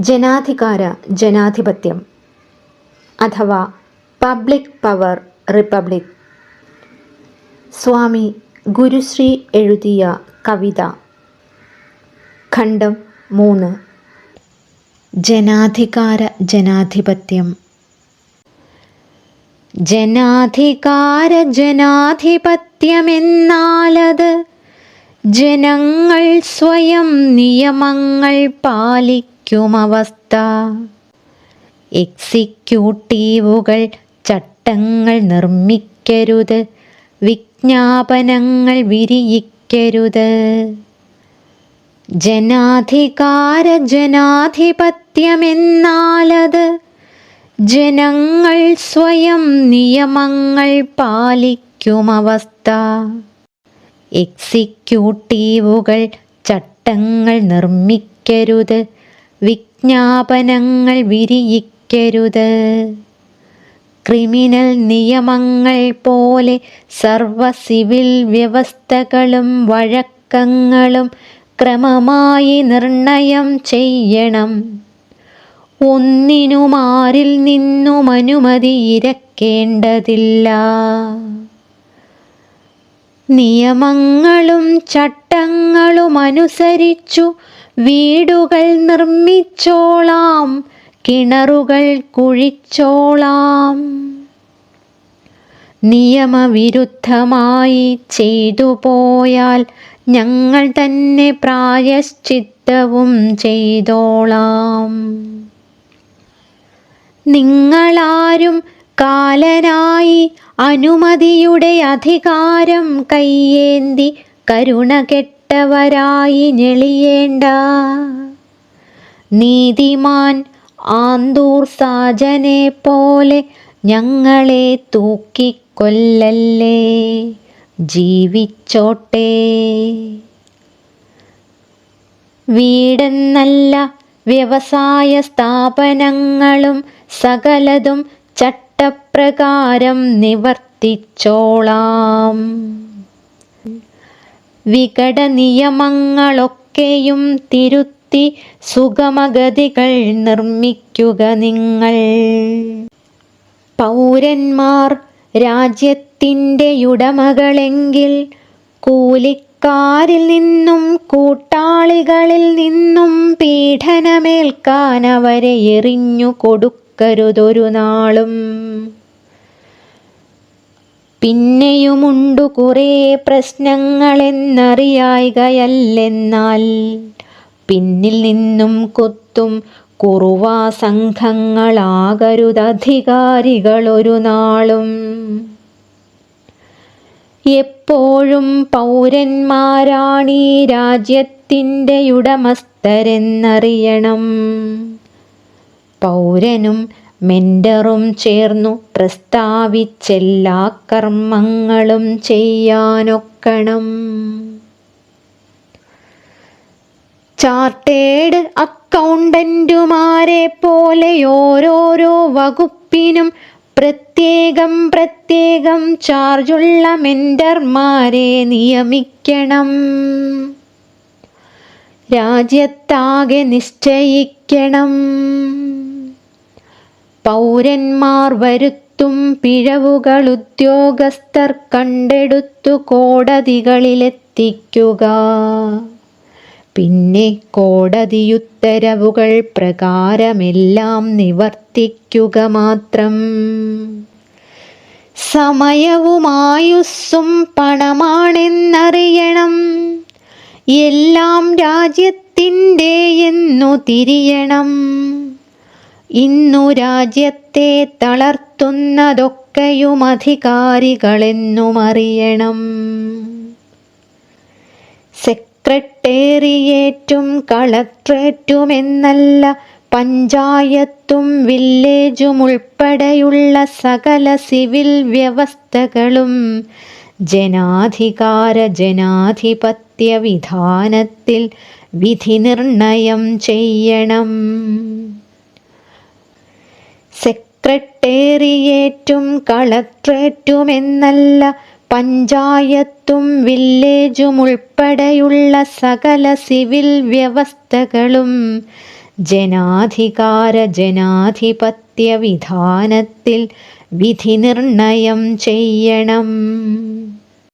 ജനാധികാര ജനാധിപത്യം അഥവാ public power republic. Swami Gurushree എഴുതിയ കവിത. ഖണ്ഡം മൂന്ന്. ജനാധികാര ജനാധിപത്യം. ജനാധികാര ജനാധിപത്യമെന്നാലത് ജനങ്ങൾ സ്വയം നിയമങ്ങൾ പാലിക്കുമവസ്ഥ എക്സിക്യൂട്ടീവുകൾ ചട്ടങ്ങൾ നിർമ്മിക്കരുത്. വിജ്ഞാപനങ്ങൾ വിരിയിക്കരുത്. ജനാധികാര ജനാധിപത്യമെന്നാലത് ജനങ്ങൾ സ്വയം നിയമങ്ങൾ പാലിക്കും അവസ്ഥ എക്സിക്യൂട്ടീവുകൾ ചട്ടങ്ങൾ നിർമ്മിക്കരുത്. വിജ്ഞാപനങ്ങൾ വിരിയിക്കരുത്. ക്രിമിനൽ നിയമങ്ങൾ പോലെ സർവ സിവിൽ വ്യവസ്ഥകളും വഴക്കങ്ങളും ക്രമമായി നിർണയം ചെയ്യണം. ഒന്നിനുമാരിൽ നിന്നും അനുമതി ഇരക്കേണ്ടതില്ല. നിയമങ്ങളും ചട്ടങ്ങളും അനുസരിച്ചു വീടുകൾ നിർമ്മിച്ചോളാം കിണറുകൾ കുഴിച്ചോളാം. നിയമവിരുദ്ധമായി ചെയ്തു പോയാൽ ഞങ്ങൾ തന്നെ പ്രായശ്ചിത്തവും ചെയ്തോളാം. നിങ്ങളാരും കാലനായി അനുമതിയുടെ അധികാരം കയ്യേന്തി കരുണ കെട്ടവരായി ഞെളിയേണ്ട. നീതിമാൻ ആന്തൂർ സാജനെ പോലെ ഞങ്ങളെ തൂക്കിക്കൊല്ലല്ലേ? ജീവിച്ചോട്ടെ. വീടെന്നല്ല വ്യവസായ സ്ഥാപനങ്ങളും സകലതും ചട്ടപ്രകാരം നിവർത്തിച്ചോളാം. വികട നിയമങ്ങളൊക്കെയും തിരുത്തി സുഗമഗതികൾ നിർമ്മിക്കുക നിങ്ങൾ. പൗരന്മാർ രാജ്യത്തിന്റെ ഉടമകളെങ്കിൽ കൂലിക്കാരിൽ നിന്നും കൂട്ടാളികളിൽ നിന്നും പീഡനമേൽക്കാൻ അവരെ എറിഞ്ഞു കൊടുക്കരുതൊരു നാളും. പിന്നെയുമുണ്ടു കുറേ പ്രശ്നങ്ങളെന്നറിയായികയല്ലെന്നാൽ പിന്നിൽ നിന്നും കൊത്തും കുറുവാ സംഘങ്ങളാകരുതധികാരികളൊരു നാളും. എപ്പോഴും പൗരന്മാരാണീ രാജ്യത്തിന്റെ ഉടമസ്ഥരെന്നറിയണം പൗരനും മെൻഡറും ചേർന്നു പ്രസ്താവിച്ചെല്ലാ കർമ്മങ്ങളും ചെയ്യാനൊക്കണം. ചാർട്ടേഡ് അക്കൗണ്ടന്റുമാരെ പോലെ ഓരോരോ വകുപ്പിനും പ്രത്യേകം പ്രത്യേകം ചാർജുള്ള മെൻഡർമാരെ നിയമിക്കണം. രാജ്യത്താകെ നിശ്ചയിക്കണം. പൗരന്മാർ വരുത്തും പിഴവുകൾ ഉദ്യോഗസ്ഥർ കണ്ടെടുത്തു കോടതികളിലെത്തിക്കുക. പിന്നെ കോടതിയുത്തരവുകൾ പ്രകാരമെല്ലാം നിവർത്തിക്കുക മാത്രം. സമയവുമായുസ്സും പണമാണെന്നറിയണം. എല്ലാം രാജ്യത്തിന്റെ എന്നു തിരിയണം. ഇന്നു രാജ്യത്തെ തളർത്തുന്നതൊക്കെയും അധികാരികളെന്നുമറിയണം. സെക്രട്ടേറിയേറ്റും കളക്ട്രേറ്റുമെന്നല്ല പഞ്ചായത്തും വില്ലേജും ഉൾപ്പെടെയുള്ള സകല സിവിൽ വ്യവസ്ഥകളും ജനാധികാര ജനാധിപത്യ വിധാനത്തിൽ വിധി നിർണയം ചെയ്യണം. സെക്രട്ടേറിയേറ്റും കളക്ട്രേറ്റുമെന്നല്ല പഞ്ചായത്തും വില്ലേജും ഉൾപ്പെടെയുള്ള സകല സിവിൽ വ്യവസ്ഥകളും ജനാധികാര ജനാധിപത്യ വിധാനത്തിൽ വിധി നിർണയം ചെയ്യണം.